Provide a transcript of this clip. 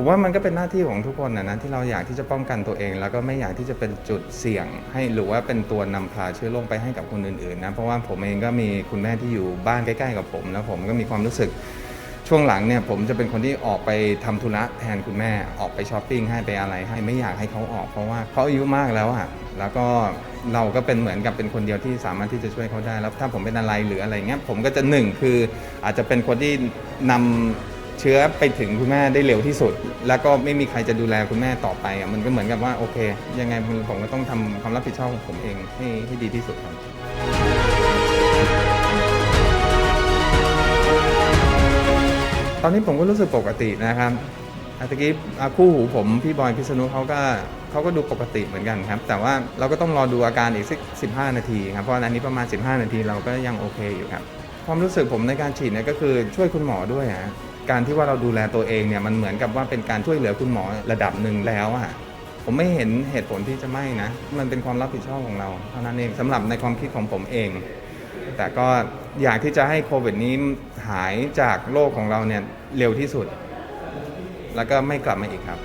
ผมว่ามันก็เป็นหน้าที่ของทุกคนนะนะที่เราอยากที่จะป้องกันตัวเอง แล้วก็ไม่อยากที่จะเป็นจุดเสี่ยง ให้หรือว่าเป็นตัวนำพาเชื้อโรคไปให้กับคนอื่นๆนะเพราะว่าผมเองก็มีคุณแม่ที่อยู่บ้านใกล้ๆกับผม แล้วผมก็มีความรู้สึกช่วงหลังเนี่ยผมจะเป็นคนที่ออกไปทำธุระแทนคุณแม่ออกไปช้อปปิ้งให้ไปอะไรให้ไม่อยากให้เขาออกเพราะว่าเขาอายุมากแล้วอะแล้วก็เราก็เป็นเหมือนกับเป็นคนเดียวที่สามารถที่จะช่วยเขาได้แล้วถ้าผมเป็นอะไรหรืออะไรเงี้ยผมก็จะหนึ่งคืออาจจะเป็นคนที่นำ เชื้อไปถึงคุณแม่ได้เร็วที่สุด แล้วก็ไม่มีใครจะดูแลคุณแม่ต่อไปอะมันก็เหมือนกับว่าโอเค ยังไงผมก็ต้องทำความรับผิดชอบของผมเองให้ให้ดีที่สุดครับตอนนี้ผมก็รู้สึกปกตินะครับอะตะกี้คู่หูผมพี่บอยพิษณุเขาก็เขาก็ดูปกติเหมือนกันครับ แต่ว่าเราก็ต้องรอดูอาการอีกสัก15นาทีครับ เพราะอันนี้ประมาณ 15 นาทีเราก็ยังโอเคอยู่ครับ ความรู้สึกผมในการฉีดเนี่ยก็คือช่วยคุณหมอด้วยฮะ การที่ว่าเราดูแลตัวเองเนี่ยมันเหมือนกับว่าเป็นการช่วยเหลือคุณหมอระดับหนึ่งแล้วอะผมไม่เห็นเหตุผลที่จะไม่นะ มันเป็นความรับผิดชอบของเราเท่านั้นเองสำหรับในความคิดของผมเอง แต่ก็อยากที่จะให้โควิดนี้หายจากโลกของเราเนี่ยเร็วที่สุด แล้วก็ไม่กลับมาอีกครับ